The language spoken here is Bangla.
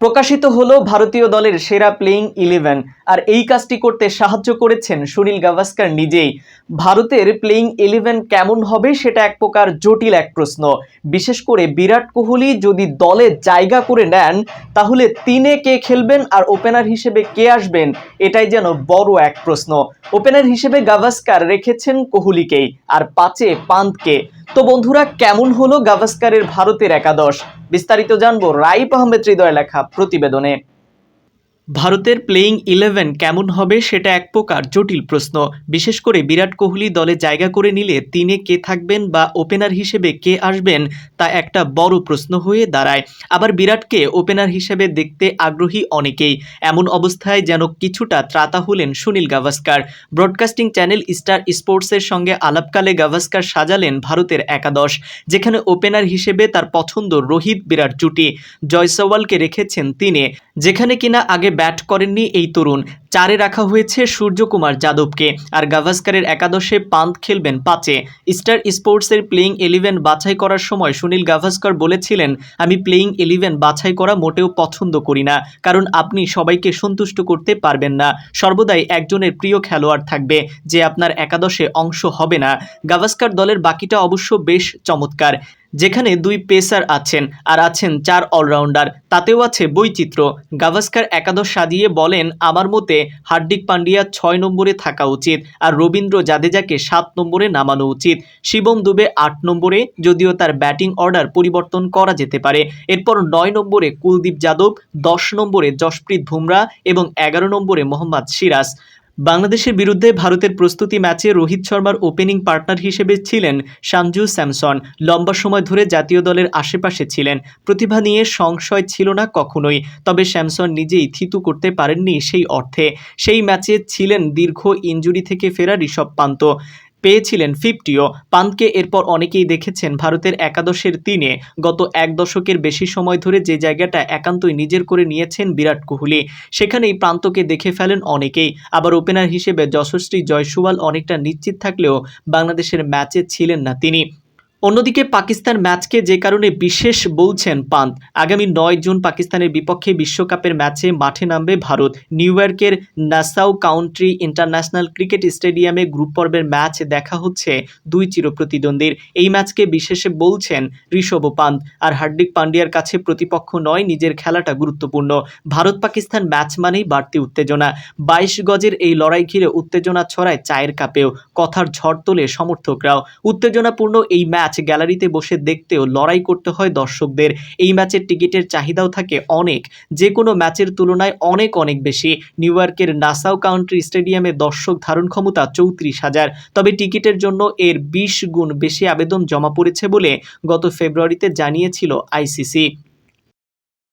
প্রকাশিত হলো ভারতীয় দলের সেরা প্লেইং ইলেভেন আর এই কাজটি করতে সাহায্য করেছেন সুনীল গাভাস্কার নিজেই। ভারতের প্লেইং ইলেভেন কেমন হবে সেটা এক প্রকার জটিল এক প্রশ্ন। বিশেষ করে বিরাট কোহলি যদি দলে জায়গা করে নেন, তাহলে তিনে কে খেলবেন আর ওপেনার হিসেবে কে আসবেন, এটাই যেন বড় এক প্রশ্ন। ওপেনার হিসেবে গাভাস্কার রেখেছেন কোহলিকেই, আর পাঁচে পান্তকে তো বন্ধুরা, কেমন হলো গাভাস্কারের ভারতের একাদশ? বিস্তারিত জানব রাইপ আহমেদ হৃদয় লেখা প্রতিবেদনে। ভারতের প্লেইং ইলেভেন কেমন হবে সেটা এক প্রকার জটিল প্রশ্ন। বিশেষ করে বিরাট কোহলি দলে জায়গা করে নিলে তিনে কে থাকবেন বা ওপেনার হিসেবে কে আসবেন তা একটা বড় প্রশ্ন হয়ে দাঁড়ায়। আবার বিরাটকে ওপেনার হিসেবে দেখতে আগ্রহী অনেকেই। এমন অবস্থায় যেন কিছুটা ত্রাতা হলেন Sunil Gavaskar. Broadcasting channel star স্পোর্টসের সঙ্গে আলাপকালে গাভাস্কার সাজালেন ভারতের একাদশ, যেখানে ওপেনার হিসেবে তার পছন্দ রোহিত বিরাট জুটি। জয়সওয়ালকে রেখেছেন তিনে, যেখানে কিনা আগে ব্যাট করেননি এই তরুণ। চারে রাখা হয়েছে সূর্যকুমার যাদবকে, আর গাভাস্কারের একাদশে পান্ত খেলবেন পাঁচে। স্টার স্পোর্টসের প্লেইং ইলেভেন বাছাই করার সময় সুনীল গাভাস্কর বলেছিলেন, আমি প্লেইং ইলেভেন বাছাই করা মোটেও পছন্দ করি না, কারণ আপনি সবাইকে সন্তুষ্ট করতে পারবেন না। সর্বদাই একজনের প্রিয় খেলোয়াড় থাকবে, যে আপনার একাদশে অংশ হবে না। গাভাস্কার দলের বাকিটা অবশ্য বেশ চমৎকার। যেখানে দুই পেসার আছেন, আর আছেন চার অলরাউন্ডার, তাতেও আছে বৈচিত্র্য। গাভাস্কার একাদশ সাজিয়ে বলেন, আমার মতে হার্দিক পান্ডিয়া ছয় নম্বরে থাকা উচিত আর রবীন্দ্র জাদেজাকে সাত নম্বরে নামানো উচিত। শিবম দুবে আট নম্বরে, যদিও তার ব্যাটিং অর্ডার পরিবর্তন করা যেতে পারে। এরপর নয় নম্বরে কুলদীপ যাদব, দশ নম্বরে যশপ্রীত বুমরা এবং এগারো নম্বরে মোহাম্মদ সিরাজ। বাংলাদেশের বিরুদ্ধে ভারতের প্রস্তুতি ম্যাচে রোহিত শর্মার ওপেনিং পার্টনার হিসেবে ছিলেন সানজু স্যামসন। লম্বা সময় ধরে জাতীয় দলের আশেপাশে ছিলেন। প্রতিভা নিয়ে সংশয় ছিল না কখনোই, তবে স্যামসন নিজেই থিতু করতে পারেননি সেই অর্থে। সেই ম্যাচে ছিলেন দীর্ঘ ইঞ্জুরি থেকে ফেরা ঋষভ পান্ত। পেয়েছিলেন ফিফটিও। পান্তকে এরপর অনেকেই দেখেছেন ভারতের একাদশের তিনে। গত এক দশকের বেশি সময় ধরে যে জায়গাটা একান্তই নিজের করে নিয়েছেন বিরাট কোহলি। সেখানেই প্রান্তকে দেখে ফেলেন অনেকেই। আবার ওপেনার হিসেবে যশস্বী জয়সুয়াল অনেকটা নিশ্চিত থাকলেও বাংলাদেশের ম্যাচে ছিলেন না তিনি। অন্যদিকে পাকিস্তান ম্যাচকে যে কারণে বিশেষ বলছেন পান্ত। আগামী নয় জুন পাকিস্তানের বিপক্ষে বিশ্বকাপের ম্যাচে মাঠে নামবে ভারত। নিউ ইয়র্কের নাসাউ কাউন্ট্রি ইন্টারন্যাশনাল ক্রিকেট স্টেডিয়ামে গ্রুপ পর্বের ম্যাচ দেখা হচ্ছে দুই চিরপ্রতিদ্বন্দ্বীর। এই ম্যাচকে বিশেষে বলছেন ঋষভ পান্ত। আর হার্দিক পান্ডিয়ার কাছে প্রতিপক্ষ নয়, নিজের খেলাটা গুরুত্বপূর্ণ। ভারত পাকিস্তান ম্যাচ মানেই বাড়তি উত্তেজনা। বাইশ গজের এই লড়াই ঘিরে উত্তেজনা ছড়ায় চায়ের কাপেও। কথার ঝড় তোলে সমর্থকরাও। উত্তেজনাপূর্ণ এই ম্যাচ গ্যালারিতে বসে দেখতেও লড়াই করতে হয় দর্শকদের। এই ম্যাচের টিকিটের চাহিদাও থাকে অনেক। যে কোনো ম্যাচের তুলনায় অনেক অনেক বেশি। নিউ ইয়র্কের নাসাও কাউন্ট্রি স্টেডিয়ামে দর্শক ধারণ ক্ষমতা চৌত্রিশ হাজার। তবে টিকিটের জন্য এর বিশ গুণ বেশি আবেদন জমা পড়েছে বলে গত ফেব্রুয়ারিতে জানিয়েছিল আইসিসি।